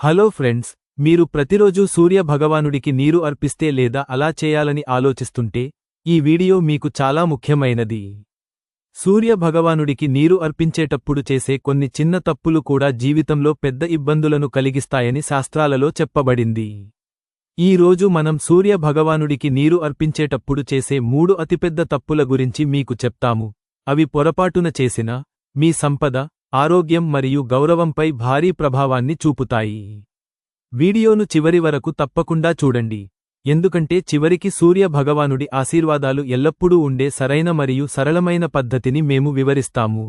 Hello friends మీరు ప్రతిరోజూ సూర్య భగవానుడికి నీరు అర్పిస్తే లేదా అలా చేయాలని ఆలోచిస్తుంటే ఈ వీడియో మీకు చాలా ముఖ్యమైనది. సూర్య భగవానుడికి నీరు అర్పించేటప్పుడు చేసే కొన్ని చిన్న తప్పులు కూడా జీవితంలో పెద్ద ఇబ్బందులను కలిగిస్తాయని శాస్త్రాలలో చెప్పబడింది. ఈ రోజు మనం సూర్య భగవానుడికి నీరు అర్పించేటప్పుడు చేసే మూడు అతిపెద్ద తప్పుల గురించి మీకు చెప్తాము. అవి పొరపాటున చేసిన మీ సంపద ఆరోగ్యం మరియు గౌరవంపై భారీ ప్రభావాన్ని చూపుతాయి. వీడియోను చివరి వరకు తప్పకుండా చూడండి. ఎందుకంటే చివరికి సూర్య భగవానుడి ఆశీర్వాదాలు ఎల్లప్పుడూ ఉండే సరైన మరియు సరళమైన పద్ధతిని మేము వివరిస్తాము.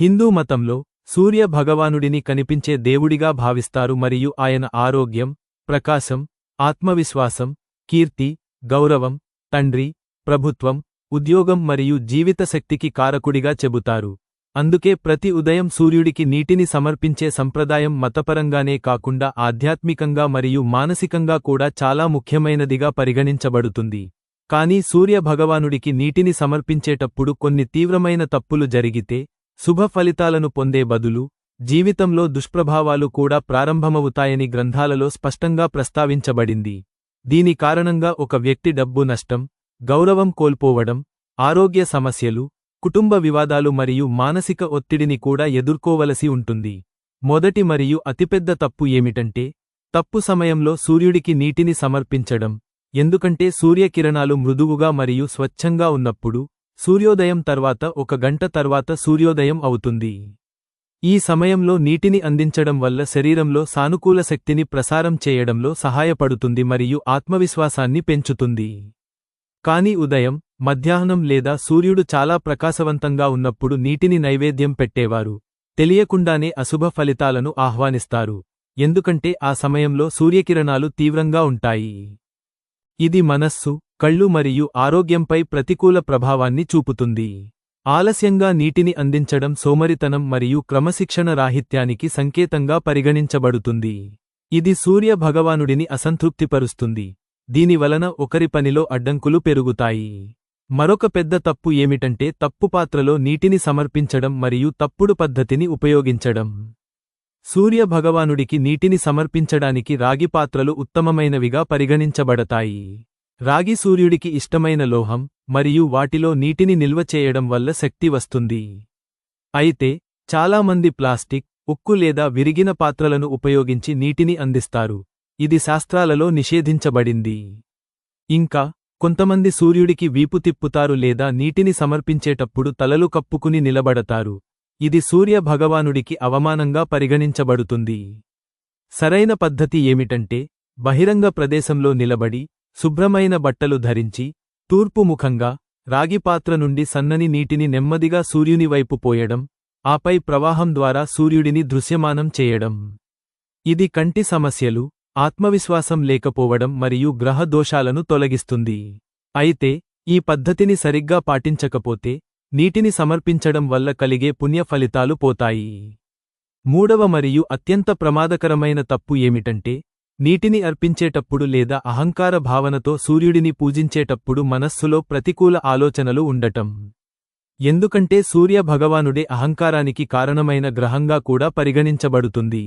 హిందూ మతంలో సూర్య భగవానుడిని కనిపించే దేవుడిగా భావిస్తారు మరియు ఆయన ఆరోగ్యం ప్రకాశం ఆత్మవిశ్వాసం కీర్తి గౌరవం తండ్రి ప్రభుత్వం ఉద్యోగం మరియు జీవిత శక్తికి కారకుడిగా చెబుతారు. అందుకే ప్రతి ఉదయం సూర్యుడికి నీటిని సమర్పించే సంప్రదాయం మతపరంగానే కాకుండా ఆధ్యాత్మికంగా మరియు మానసికంగా కూడా చాలా ముఖ్యమైనదిగా పరిగణించబడుతుంది. కానీ సూర్య భగవానుడికి నీటిని సమర్పించేటప్పుడు కొన్ని తీవ్రమైన తప్పులు జరిగితే శుభ ఫలితాలను పొందే బదులు జీవితంలో దుష్ప్రభావాలు కూడా ప్రారంభమవుతాయని గ్రంథాలలో స్పష్టంగా ప్రస్తావించబడింది. దీని కారణంగా ఒక వ్యక్తి డబ్బు నష్టం గౌరవం కోల్పోవడం ఆరోగ్య సమస్యలు కుటుంబ వివాదాలు మరియు మానసిక ఒత్తిడిని కూడా ఎదుర్కోవలసి ఉంటుంది. మొదటి మరియు అతిపెద్ద తప్పు ఏమిటంటే తప్పు సమయంలో సూర్యుడికి నీటిని సమర్పించడం. ఎందుకంటే సూర్యకిరణాలు మృదువుగా మరియు స్వచ్ఛంగా ఉన్నప్పుడు సూర్యోదయం తర్వాత ఒక గంట తర్వాత సూర్యోదయం అవుతుంది. ఈ సమయంలో నీటిని అందించడం వల్ల శరీరంలో సానుకూల శక్తిని ప్రసారం చేయడంలో సహాయపడుతుంది మరియు ఆత్మవిశ్వాసాన్ని పెంచుతుంది. కాని ఉదయం మధ్యాహ్నం లేదా సూర్యుడు చాలా ప్రకాశవంతంగా ఉన్నప్పుడు నీటిని నైవేద్యం పెట్టేవారు. తెలియకుండానే అశుభ ఫలితాలను ఆహ్వానిస్తారు. ఎందుకంటే ఆ సమయంలో సూర్యకిరణాలు తీవ్రంగా ఉంటాయి. ఇది మనస్సు కళ్ళు మరియు ఆరోగ్యంపై ప్రతికూల ప్రభావాన్ని చూపుతుంది. ఆలస్యంగా నీటిని అందించడం సోమరితనం మరియు క్రమశిక్షణ రాహిత్యానికి సంకేతంగా పరిగణించబడుతుంది. ఇది సూర్య భగవానుడిని అసంతృప్తిపరుస్తుంది. దీనివలన ఒకరి పనిలో అడ్డంకులు పెరుగుతాయి. మరొక పెద్ద తప్పు ఏమిటంటే తప్పు పాత్రలో నీటిని సమర్పించడం మరియు తప్పుడు పద్ధతిని ఉపయోగించడం. సూర్య భగవానుడికి నీటిని సమర్పించడానికి రాగి పాత్రలు ఉత్తమమైనవిగా పరిగణించబడతాయి. రాగి సూర్యుడికి ఇష్టమైన లోహం మరియు వాటిలో నీటిని నిల్వ చేయడం వల్ల శక్తి వస్తుంది. అయితే చాలామంది ప్లాస్టిక్ ఉక్కు లేదా విరిగిన పాత్రలను ఉపయోగించి నీటిని అందిస్తారు. ఇది శాస్త్రాలలో నిషేధించబడింది. ఇంకా కొంతమంది సూర్యుడికి వీపు తిప్పుతారు లేదా నీటిని సమర్పించేటప్పుడు తలలు కప్పుకుని నిలబడతారు. ఇది సూర్య భగవానుడికి అవమానంగా పరిగణించబడుతుంది. సరైన పద్ధతి ఏమిటంటే బహిరంగ ప్రదేశంలో నిలబడి శుభ్రమైన బట్టలు ధరించి తూర్పు ముఖంగా రాగిపాత్ర నుండి సన్నని నీటిని నెమ్మదిగా సూర్యుని వైపు పోయడం ఆపై ప్రవాహం ద్వారా సూర్యుడిని దృశ్యమానం చేయడం. ఇది కంటి సమస్యలు ఆత్మవిశ్వాసం లేకపోవడం మరియు గ్రహ దోషాలను తొలగిస్తుంది. అయితే ఈ పద్ధతిని సరిగ్గా పాటించకపోతే నీటిని సమర్పించడం వల్ల కలిగే పుణ్య ఫలితాలు పోతాయి. మూడవ మరియు అత్యంత ప్రమాదకరమైన తప్పు ఏమిటంటే నీటిని అర్పించేటప్పుడు లేదా అహంకార భావనతో సూర్యుడిని పూజించేటప్పుడు మనస్సులో ప్రతికూల ఆలోచనలు ఉండటం. ఎందుకంటే సూర్య భగవానుడే అహంకారానికి కారణమైన గ్రహంగా కూడా పరిగణించబడుతుంది.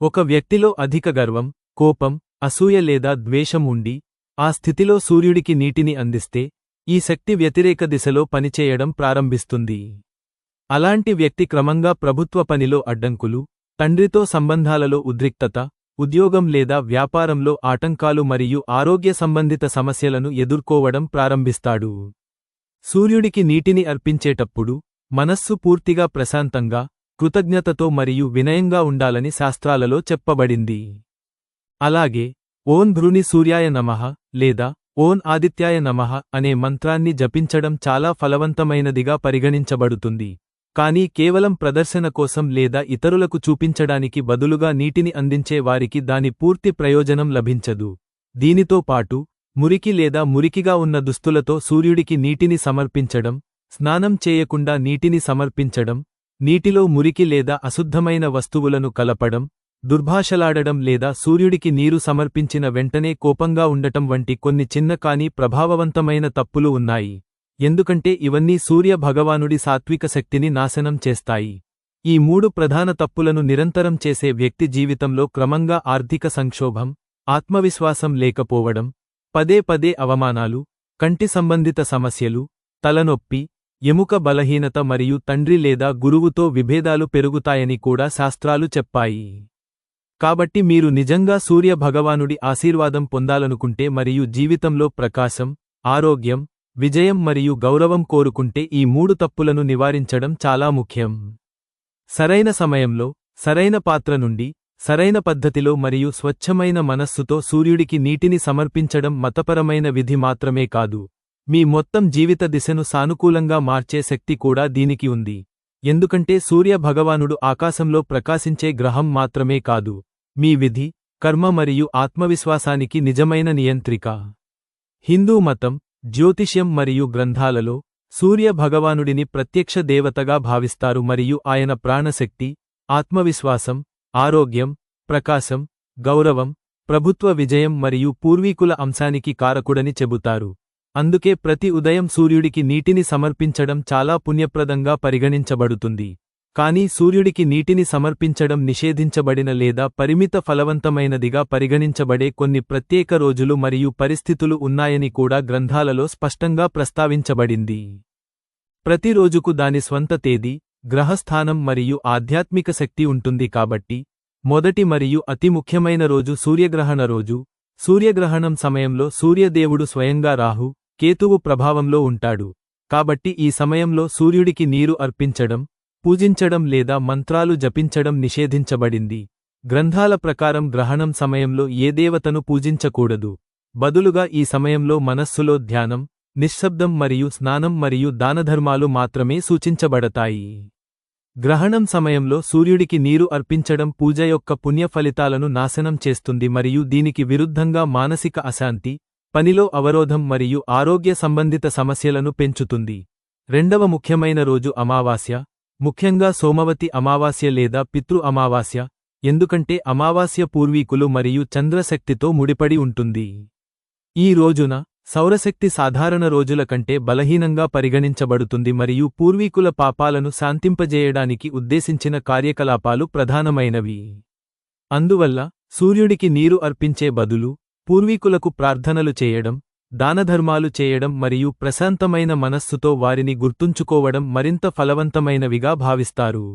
ఒక వ్యక్తిలో అధిక గర్వం కోపం అసూయ లేదా ద్వేషం ఉండి ఆ స్థితిలో సూర్యుడికి నీటిని అందిస్తే ఈ శక్తి వ్యతిరేక దిశలో పనిచేయడం ప్రారంభిస్తుంది. అలాంటి వ్యక్తి క్రమంగా ప్రభుత్వ పనిలో అడ్డంకులు తండ్రితో సంబంధాలలో ఉద్రిక్తత ఉద్యోగం లేదా వ్యాపారంలో ఆటంకాలు మరియు ఆరోగ్య సంబంధిత సమస్యలను ఎదుర్కోవడం ప్రారంభిస్తాడు. సూర్యుడికి నీటిని అర్పించేటప్పుడు మనస్సు పూర్తిగా ప్రశాంతంగా కృతజ్ఞతతో మరియు వినయంగా ఉండాలని శాస్త్రాలలో చెప్పబడింది. అలాగే ఓన్ భృని సూర్యాయ నమః లేదా ఓన్ ఆదిత్యాయ నమః అనే మంత్రాన్ని జపించడం చాలా ఫలవంతమైనదిగా పరిగణించబడుతుంది. కానీ కేవలం ప్రదర్శన కోసం లేదా ఇతరులకు చూపించడానికి బదులుగా నీటిని అందించే వారికి దాని పూర్తి ప్రయోజనం లభించదు. దీనితో పాటు మురికి లేదా మురికిగా ఉన్న దుస్తులతో సూర్యుడికి నీటిని సమర్పించడం స్నానం చేయకుండా నీటిని సమర్పించడం నీటిలో మురికి లేదా అశుద్ధమైన వస్తువులను కలపడం దుర్భాషలాడడం లేదా సూర్యుడికి నీరు సమర్పించిన వెంటనే కోపంగా ఉండటం వంటి కొన్ని చిన్న కానీ ప్రభావవంతమైన తప్పులు ఉన్నాయి. ఎందుకంటే ఇవన్నీ సూర్య భగవానుడి సాత్విక శక్తిని నాశనం చేస్తాయి. ఈ మూడు ప్రధాన తప్పులను నిరంతరం చేసే వ్యక్తి జీవితంలో క్రమంగా ఆర్థిక సంక్షోభం ఆత్మవిశ్వాసం లేకపోవడం పదే పదే అవమానాలు కంటి సంబంధిత సమస్యలు తలనొప్పి ఎముక బలహీనత మరియు తండ్రి లేదా గురువుతో విభేదాలు పెరుగుతాయని కూడా శాస్త్రాలు చెప్పాయి. కాబట్టి మీరు నిజంగా సూర్య భగవానుడి ఆశీర్వాదం పొందాలనుకుంటే మరియు జీవితంలో ప్రకాశం ఆరోగ్యం విజయం మరియు గౌరవం కోరుకుంటే ఈ మూడు తప్పులను నివారించడం చాలా ముఖ్యం. సరైన సమయంలో సరైన పాత్ర నుండి సరైన పద్ధతిలో మరియు స్వచ్ఛమైన మనస్సుతో సూర్యుడికి నీటిని సమర్పించడం మతపరమైన విధి మాత్రమే కాదు. మీ మొత్తం జీవిత దిశను సానుకూలంగా మార్చే శక్తి కూడా దీనికి ఉంది. ఎందుకంటే సూర్య భగవానుడు ఆకాశంలో ప్రకాశించే గ్రహం మాత్రమే కాదు. మీ విధి కర్మ మరియు ఆత్మవిశ్వాసానికి నిజమైన నియంత్రిక. హిందూ మతం జ్యోతిష్యం మరియు గ్రంథాలలో సూర్య భగవానుడిని ప్రత్యక్ష దేవతగా భావిస్తారు మరియు ఆయన ప్రాణశక్తి ఆత్మవిశ్వాసం ఆరోగ్యం ప్రకాశం గౌరవం ప్రభుత్వ విజయం మరియు పూర్వీకుల అంశానికి కారకుడని చెబుతారు. అందుకే ప్రతి ఉదయం సూర్యుడికి నీటిని సమర్పించడం చాలా పుణ్యప్రదంగా పరిగణించబడుతుంది. కానీ సూర్యుడికి నీటిని సమర్పించడం నిషేధించబడిన లేదా పరిమిత ఫలవంతమైనదిగా పరిగణించబడే కొన్ని ప్రత్యేక రోజులు మరియు పరిస్థితులు ఉన్నాయని కూడా గ్రంథాలలో స్పష్టంగా ప్రస్తావించబడింది. ప్రతి రోజుకు దాని స్వంత తేదీ గ్రహస్థానం మరియు ఆధ్యాత్మిక శక్తి ఉంటుంది కాబట్టి మొదటి మరియు అతి ముఖ్యమైన రోజు సూర్యగ్రహణ రోజు. సూర్యగ్రహణం సమయంలో సూర్యదేవుడు స్వయంగా రాహు కేతువు ప్రభావంలో ఉంటాడు. కాబట్టి ఈ సమయంలో సూర్యుడికి నీరు అర్పించడం పూజించడం లేదా మంత్రాలు జపించడం నిషేధించబడింది. గ్రంథాల ప్రకారం గ్రహణం సమయంలో ఏ దేవతను పూజించకూడదు. బదులుగా ఈ సమయంలో మనస్సులో ధ్యానం నిశ్శబ్దం మరియు స్నానం మరియు దానధర్మాలు మాత్రమే సూచించబడతాయి. గ్రహణం సమయంలో సూర్యుడికి నీరు అర్పించడం పూజ యొక్క పుణ్య ఫలితాలను నాశనం చేస్తుంది మరియు దీనికి విరుద్ధంగా మానసిక అశాంతి పనిలో అవరోధం మరియు ఆరోగ్య సంబంధిత సమస్యలను పెంచుతుంది. రెండవ ముఖ్యమైన రోజు అమావాస్య. ముఖ్యంగా సోమవతి అమావాస్య లేదా పితృ అమావాస్య ఎందుకంటే అమావాస్య పూర్వీకులు మరియు చంద్రశక్తితో ముడిపడి ఉంటుంది. ఈ రోజున సౌరశక్తి సాధారణ రోజుల కంటే బలహీనంగా పరిగణించబడుతుంది మరియు పూర్వీకుల పాపాలను శాంతింపజేయడానికి ఉద్దేశించిన కార్యకలాపాలు ప్రధానమైనవి. అందువల్ల సూర్యుడికి నీరు అర్పించే బదులు పూర్వీకులకు ప్రార్థనలు చేయడం దానధర్మాలు చేయడం మరియు ప్రశాంతమైన మనస్సుతో వారిని గుర్తుంచుకోవడం మరింత ఫలవంతమైనవిగా భావిస్తారు.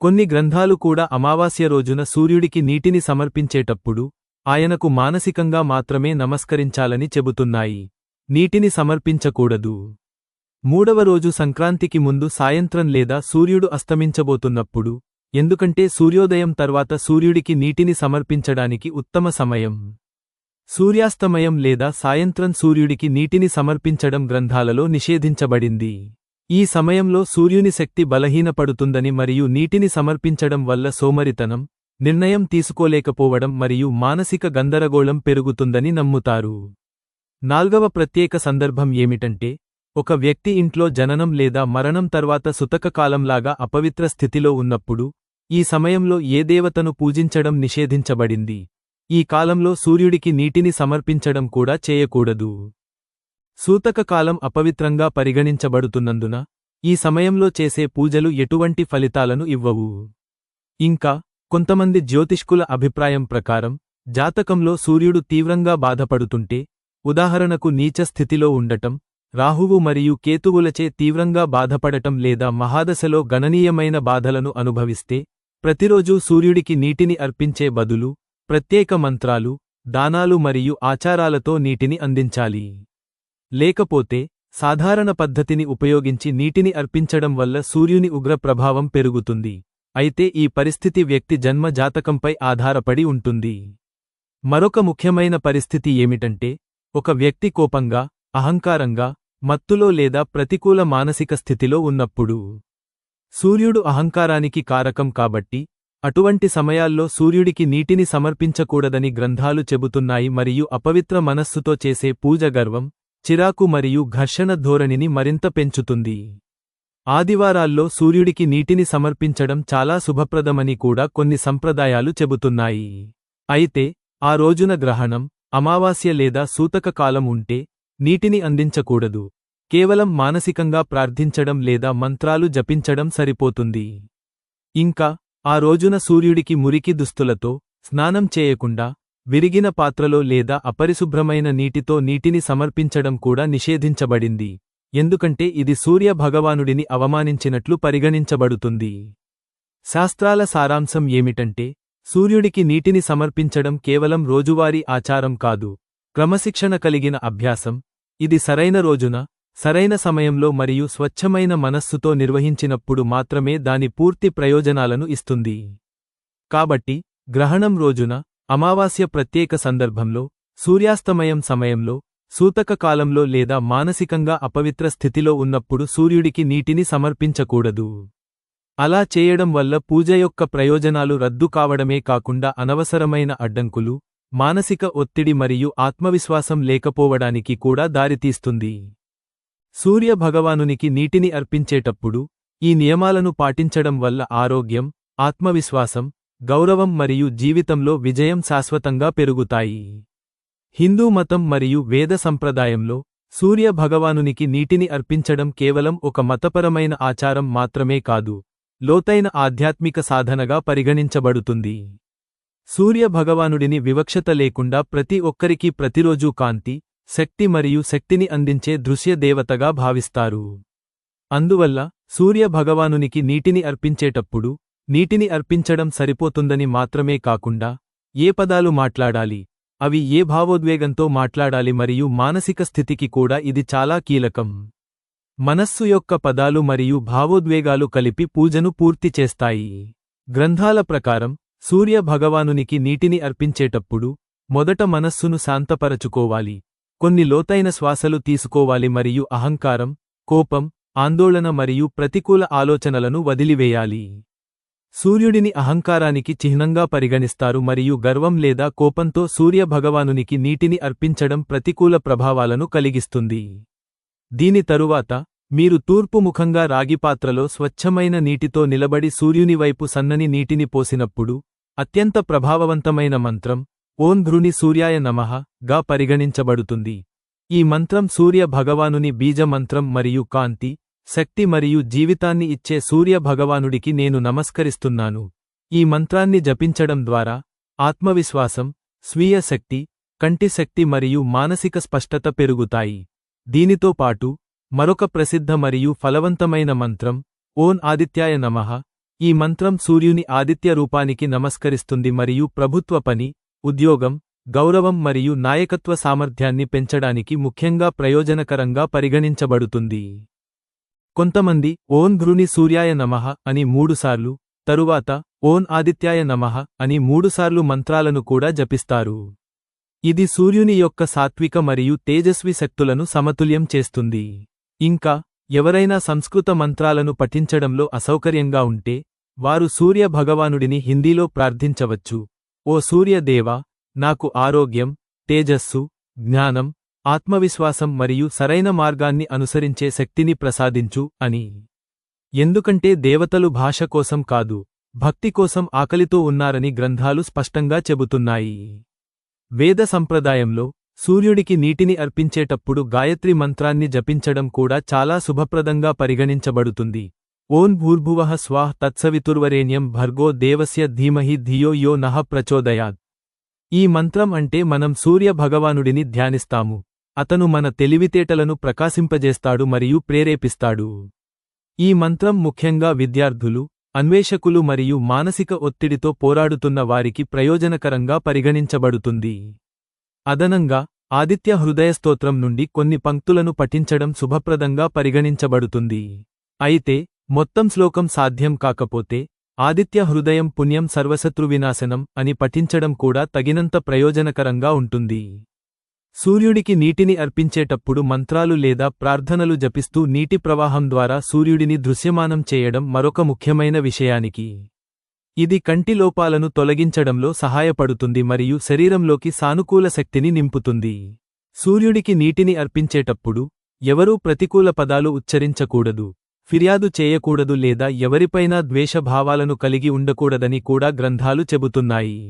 కొన్ని గ్రంథాలు కూడా అమావాస్య రోజున సూర్యుడికి నీటిని సమర్పించేటప్పుడు ఆయనకు మానసికంగా మాత్రమే నమస్కరించాలని చెబుతున్నాయి. నీటిని సమర్పించకూడదు. మూడవ రోజు సంక్రాంతికి ముందు సాయంత్రం లేదా సూర్యుడు అస్తమించబోతున్నప్పుడు ఎందుకంటే సూర్యోదయం తర్వాత సూర్యుడికి నీటిని సమర్పించడానికి ఉత్తమ సమయం. సూర్యాస్తమయం లేదా సాయంత్రం సూర్యుడికి నీటిని సమర్పించడం గ్రంథాలలో నిషేధించబడింది. ఈ సమయంలో సూర్యుని శక్తి బలహీనపడుతుందని మరియు నీటిని సమర్పించడం వల్ల సోమరితనం నిర్ణయం తీసుకోలేకపోవడం మరియు మానసిక గందరగోళం పెరుగుతుందని నమ్ముతారు. నాల్గవ ప్రత్యేక సందర్భం ఏమిటంటే ఒక వ్యక్తి ఇంట్లో జననం లేదా మరణం తర్వాత సుతకకాలంలాగా అపవిత్ర స్థితిలో ఉన్నప్పుడు ఈ సమయంలో ఏ దేవతను పూజించడం నిషేధించబడింది? ఈ కాలంలో సూర్యుడికి నీటిని సమర్పించడం కూడా చేయకూడదు. సూతకకాలం అపవిత్రంగా పరిగణించబడుతున్నందున ఈ సమయంలో చేసే పూజలు ఎటువంటి ఫలితాలను ఇవ్వవు. ఇంకా కొంతమంది జ్యోతిష్కుల అభిప్రాయం ప్రకారం జాతకంలో సూర్యుడు తీవ్రంగా బాధపడుతుంటే ఉదాహరణకు నీచ స్థితిలో ఉండటం రాహువు మరియు కేతువులచే తీవ్రంగా బాధపడటం లేదా మహాదశలో గణనీయమైన బాధలను అనుభవిస్తే ప్రతిరోజూ సూర్యుడికి నీటిని అర్పించే బదులు ప్రత్యేక మంత్రాలు దానాలు మరియు ఆచారాలతో నీటిని అందించాలి. లేకపోతే సాధారణ పద్ధతిని ఉపయోగించి నీటిని అర్పించడం వల్ల సూర్యుని ఉగ్ర ప్రభావం పెరుగుతుంది. అయితే ఈ పరిస్థితి వ్యక్తి జన్మ జాతకంపై ఆధారపడి ఉంటుంది. మరొక ముఖ్యమైన పరిస్థితి ఏమిటంటే ఒక వ్యక్తి కోపంగా అహంకారంగా మత్తులో లేదా ప్రతికూల మానసిక స్థితిలో ఉన్నప్పుడు. సూర్యుడు అహంకారానికి కారకం కాబట్టి అటువంటి సమయాల్లో సూర్యుడికి నీటిని సమర్పించకూడదని గ్రంథాలు చెబుతున్నాయి మరియు అపవిత్ర మనస్సుతో చేసే పూజ గర్వం చిరాకు మరియు ఘర్షణ ధోరణిని మరింత పెంచుతుంది. ఆదివారాల్లో సూర్యుడికి నీటిని సమర్పించడం చాలా శుభప్రదమని కూడా కొన్ని సంప్రదాయాలు చెబుతున్నాయి. అయితే ఆ రోజున గ్రహణం అమావాస్య లేదా సూతక కాలం ఉంటే నీటిని అందించకూడదు. కేవలం మానసికంగా ప్రార్థించడం లేదా మంత్రాలు జపించడం సరిపోతుంది. ఇంకా ఆ రోజున సూర్యుడికి మురికి దుస్తులతో స్నానం చేయకుండా విరిగిన పాత్రలో లేదా అపరిశుభ్రమైన నీటితో నీటిని సమర్పించడం కూడా నిషేధించబడింది. ఎందుకంటే ఇది సూర్య భగవానుడిని అవమానించినట్లు పరిగణించబడుతుంది. శాస్త్రాల సారాంశం ఏమిటంటే సూర్యుడికి నీటిని సమర్పించడం కేవలం రోజువారీ ఆచారం కాదు. క్రమశిక్షణ కలిగిన అభ్యాసం. ఇది సరైన రోజున సరైన సమయంలో మరియు స్వచ్ఛమైన మనస్సుతో నిర్వహించినప్పుడు మాత్రమే దాని పూర్తి ప్రయోజనాలను ఇస్తుంది. కాబట్టి గ్రహణం రోజున అమావాస్య ప్రత్యేక సందర్భంలో సూర్యాస్తమయం సమయంలో సూతక కాలంలో లేదా మానసికంగా అపవిత్ర స్థితిలో ఉన్నప్పుడు సూర్యుడికి నీటిని సమర్పించకూడదు. అలా చేయడం వల్ల పూజ యొక్క ప్రయోజనాలు రద్దు కావడమే కాకుండా అనవసరమైన అడ్డంకులు మానసిక ఒత్తిడి మరియు ఆత్మవిశ్వాసం లేకపోవడానికి కూడా దారితీస్తుంది. సూర్య భగవానునికి నీటిని అర్పించేటప్పుడు ఈ నియమాలను పాటించడం వల్ల ఆరోగ్యం ఆత్మవిశ్వాసం గౌరవం మరియు జీవితంలో విజయం శాశ్వతంగా పెరుగుతాయి. హిందూ మతం మరియు వేద సంప్రదాయంలో సూర్య భగవానునికి నీటిని అర్పించడం కేవలం ఒక మతపరమైన ఆచారం మాత్రమే కాదు లోతైన ఆధ్యాత్మిక సాధనగా పరిగణించబడుతుంది. సూర్య భగవానుడిని వివక్షత లేకుండా ప్రతి ఒక్కరికీ ప్రతిరోజూ కాంతి శక్తి మరియు శక్తిని అందించే దృశ్య దేవతగా భావిస్తారు. అందువల్ల సూర్య భగవానునికి నీటిని అర్పించేటప్పుడు నీటిని అర్పించడం సరిపోతుందని మాత్రమే కాకుండా ఏ పదాలు మాట్లాడాలి అవి ఏ భావోద్వేగంతో మాట్లాడాలి మరియు మానసిక స్థితికి కూడా ఇది చాలా కీలకం. మనస్సు యొక్క పదాలు మరియు భావోద్వేగాలు కలిపి పూజను పూర్తి చేస్తాయి. గ్రంథాల ప్రకారం సూర్య భగవానునికి నీటిని అర్పించేటప్పుడు మొదట మనస్సును శాంతపరచుకోవాలి. కొన్ని లోతైన శ్వాసలు తీసుకోవాలి మరియు అహంకారం కోపం ఆందోళన మరియు ప్రతికూల ఆలోచనలను వదిలివేయాలి. సూర్యుడిని అహంకారానికి చిహ్నంగా పరిగణిస్తారు మరియు గర్వం లేదా కోపంతో సూర్య భగవానునికి నీటిని అర్పించడం ప్రతికూల ప్రభావాలను కలిగిస్తుంది. దీని తరువాత మీరు తూర్పు ముఖంగా రాగిపాత్రలో స్వచ్ఛమైన నీటితో నిలబడి సూర్యునివైపు సన్నని నీటిని పోసినప్పుడు అత్యంత ప్రభావవంతమైన మంత్రం ఓం ధృని సూర్యాయ నమః గా పరిగణించబడుతుంది. ఈ మంత్రం సూర్య భగవానుని బీజ మంత్రం మరియు కాంతి శక్తి మరియు జీవితాన్ని ఇచ్చే సూర్య భగవానుడికి నేను నమస్కరిస్తున్నాను. ఈ మంత్రాన్ని జపించడం ద్వారా ఆత్మవిశ్వాసం స్వీయ శక్తి కంటి శక్తి మరియు మానసిక స్పష్టత పెరుగుతాయి. దీనితో పాటు మరొక ప్రసిద్ధ మరియు ఫలవంతమైన మంత్రం ఓన్ ఆదిత్యాయ నమః ఈ మంత్రం సూర్యుని ఆదిత్య రూపానికి నమస్కరిస్తుంది మరియు ప్రభుత్వ పని ఉద్యోగం గౌరవం మరియు నాయకత్వ సామర్థ్యాన్ని పెంచడానికి ముఖ్యంగా ప్రయోజనకరంగా పరిగణించబడుతుంది. కొంతమంది ఓన్ ఘృని సూర్యాయ నమః అని మూడుసార్లు తరువాత ఓన్ ఆదిత్యాయ నమః అని మూడుసార్లు మంత్రాలను కూడా జపిస్తారు. ఇది సూర్యుని యొక్క సాత్విక మరియు తేజస్వి శక్తులను సమతుల్యం చేస్తుంది. ఇంకా ఎవరైనా సంస్కృత మంత్రాలను పఠించడంలో అసౌకర్యంగా ఉంటే వారు సూర్య భగవానుడిని హిందీలో ప్రార్థించవచ్చు. ఓ సూర్యదేవా నాకు ఆరోగ్యం తేజస్సు జ్ఞానం ఆత్మవిశ్వాసం మరియు సరైన మార్గాన్ని అనుసరించే శక్తిని ప్రసాదించు అని. ఎందుకంటే దేవతలు భాష కోసం కాదు భక్తి కోసం ఆకలితో ఉన్నారని గ్రంథాలు స్పష్టంగా చెబుతున్నాయి. వేద సంప్రదాయంలో సూర్యుడికి నీటిని అర్పించేటప్పుడు గాయత్రి మంత్రాన్ని జపించడం కూడా చాలా శుభప్రదంగా పరిగణించబడుతుంది. ఓం భూర్భువః స్వాహ్ తత్సవితుర్వరేణ్యం భర్గో దేవస్య ధీమహి ధియో యో నః ప్రచోదయాత్. ఈ మంత్రం అంటే మనం సూర్య భగవానుడిని ధ్యానిస్తాము. అతను మన తెలివితేటలను ప్రకాశింపజేస్తాడు మరియు ప్రేరేపిస్తాడు. ఈ మంత్రం ముఖ్యంగా విద్యార్థులు అన్వేషకులు మరియు మానసిక ఒత్తిడితో పోరాడుతున్న వారికి ప్రయోజనకరంగా పరిగణించబడుతుంది. అదనంగా ఆదిత్య హృదయస్తోత్రం నుండి కొన్ని పంక్తులను పఠించడం శుభప్రదంగా పరిగణించబడుతుంది. అయితే మొత్తం శ్లోకం సాధ్యం కాకపోతే ఆదిత్య హృదయం పుణ్యం సర్వశత్రువినాశనం అని పఠించడం కూడా తగినంత ప్రయోజనకరంగా ఉంటుంది. సూర్యుడికి నీటిని అర్పించేటప్పుడు మంత్రాలు లేదా ప్రార్థనలు జపిస్తూ నీటి ప్రవాహం ద్వారా సూర్యుడిని దృశ్యమానం చేయడం మరొక ముఖ్యమైన విషయానికి. ఇది కంటి లోపాలను తొలగించడంలో సహాయపడుతుంది మరియు శరీరంలోకి సానుకూల శక్తిని నింపుతుంది. సూర్యుడికి నీటిని అర్పించేటప్పుడు ఎవరూ ప్రతికూల పదాలు ఉచ్చరించకూడదు. ఫిర్యాదు చేయకూడదు లేదా ఎవరిపైనా ద్వేషభావాలను కలిగి ఉండకూడదని కూడా గ్రంథాలు చెబుతున్నాయి.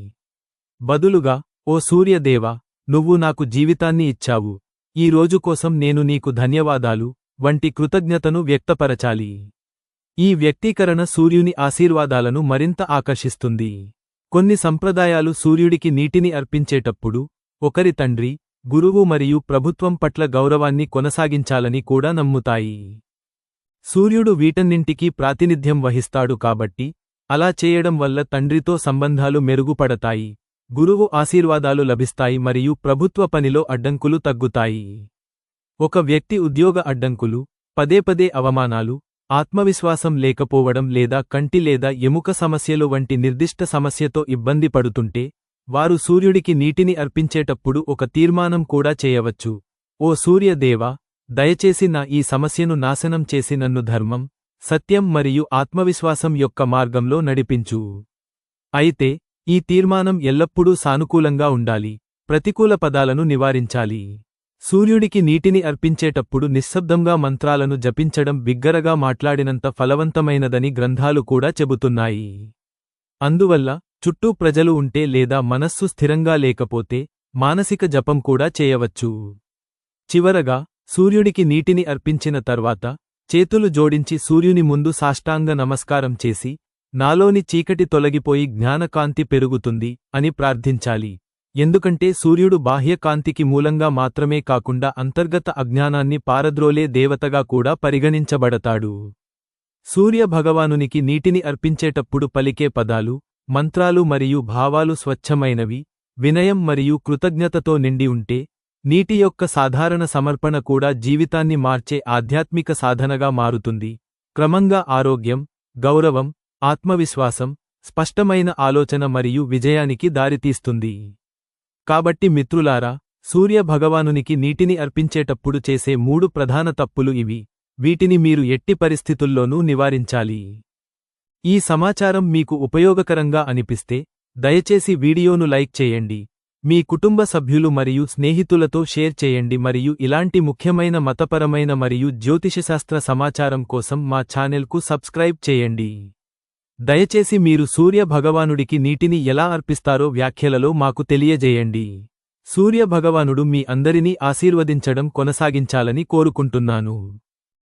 బదులుగా ఓ సూర్యదేవా నువ్వు నాకు జీవితాన్ని ఇచ్చావు. ఈ రోజు కోసం నేను నీకు ధన్యవాదాలు వంటి కృతజ్ఞతను వ్యక్తపరచాలి. ఈ వ్యక్తీకరణ సూర్యుని ఆశీర్వాదాలను మరింత ఆకర్షిస్తుంది. కొన్ని సంప్రదాయాలు సూర్యుడికి నీటిని అర్పించేటప్పుడు ఒకరి తండ్రి గురువు మరియు ప్రభుత్వం పట్ల గౌరవాన్ని కొనసాగించాలని కూడా నమ్ముతాయి. సూర్యుడు వీటన్నింటికీ ప్రాతినిధ్యం వహిస్తాడు కాబట్టి అలా చేయడం వల్ల తండ్రితో సంబంధాలు మెరుగుపడతాయి గురువు ఆశీర్వాదాలు లభిస్తాయి మరియు ప్రభుత్వ పనిలో అడ్డంకులు తగ్గుతాయి. ఒక వ్యక్తి ఉద్యోగ అడ్డంకులు పదే పదే అవమానాలు ఆత్మవిశ్వాసం లేకపోవడం లేదా కంటి లేదా ఎముక సమస్యలు వంటి నిర్దిష్ట సమస్యతో ఇబ్బంది పడుతుంటే వారు సూర్యుడికి నీటిని అర్పించేటప్పుడు ఒక తీర్మానం కూడా చేయవచ్చు. ఓ సూర్యదేవా దయచేసి నా ఈ సమస్యను నాశనం చేసి నన్ను ధర్మం సత్యం మరియు ఆత్మవిశ్వాసం యొక్క మార్గంలో నడిపించు. అయితే ఈ తీర్మానం ఎల్లప్పుడూ సానుకూలంగా ఉండాలి ప్రతికూల పదాలను నివారించాలి. సూర్యుడికి నీటిని అర్పించేటప్పుడు నిశ్శబ్దంగా మంత్రాలను జపించడం బిగ్గరగా మాట్లాడినంత ఫలవంతమైనదని గ్రంథాలు కూడా చెబుతున్నాయి. అందువల్ల చుట్టూ ప్రజలు ఉంటే లేదా మనస్సు స్థిరంగా లేకపోతే మానసిక జపం కూడా చేయవచ్చు. చివరగా సూర్యుడికి నీటిని అర్పించిన తర్వాత చేతులు జోడించి సూర్యుని ముందు సాష్టాంగ నమస్కారం చేసి నాలోని చీకటి తొలగిపోయి జ్ఞానకాంతి పెరుగుతుంది అని ప్రార్థించాలి. ఎందుకంటే సూర్యుడు బాహ్యకాంతికి మూలంగా మాత్రమే కాకుండా అంతర్గత అజ్ఞానాన్ని పారద్రోలే దేవతగా కూడా పరిగణించబడతాడు. సూర్య భగవానునికి నీటిని అర్పించేటప్పుడు పలికే పదాలు మంత్రాలు మరియు భావాలు స్వచ్ఛమైనవి వినయం మరియు కృతజ్ఞతతో నిండి ఉంటే నీటి యొక్క సాధారణ సమర్పణ కూడా జీవితాన్ని మార్చే ఆధ్యాత్మిక సాధనగా మారుతుంది. క్రమంగా ఆరోగ్యం గౌరవం ఆత్మవిశ్వాసం స్పష్టమైన ఆలోచన మరియు విజయానికి దారితీస్తుంది. కాబట్టి మిత్రులారా సూర్య భగవానునికి నీటిని అర్పించేటప్పుడు చేసే మూడు ప్రధాన తప్పులు ఇవి. వీటిని మీరు ఎట్టి పరిస్థితుల్లోనూ నివారించాలి. ఈ సమాచారం మీకు ఉపయోగకరంగా అనిపిస్తే దయచేసి వీడియోను లైక్ చేయండి. మీ కుటుంబ సభ్యులు మరియు స్నేహితులతో షేర్ చేయండి మరియు ఇలాంటి ముఖ్యమైన మతపరమైన మరియు జ్యోతిషశాస్త్ర సమాచారం కోసం మా ఛానెల్కు సబ్స్క్రైబ్ చేయండి. దయచేసి మీరు సూర్య భగవానుడికి నీటిని ఎలా అర్పిస్తారో వ్యాఖ్యలలో మాకు తెలియజేయండి. సూర్య భగవానుడు మీ అందరినీ ఆశీర్వదించడం కొనసాగించాలని కోరుకుంటున్నాను.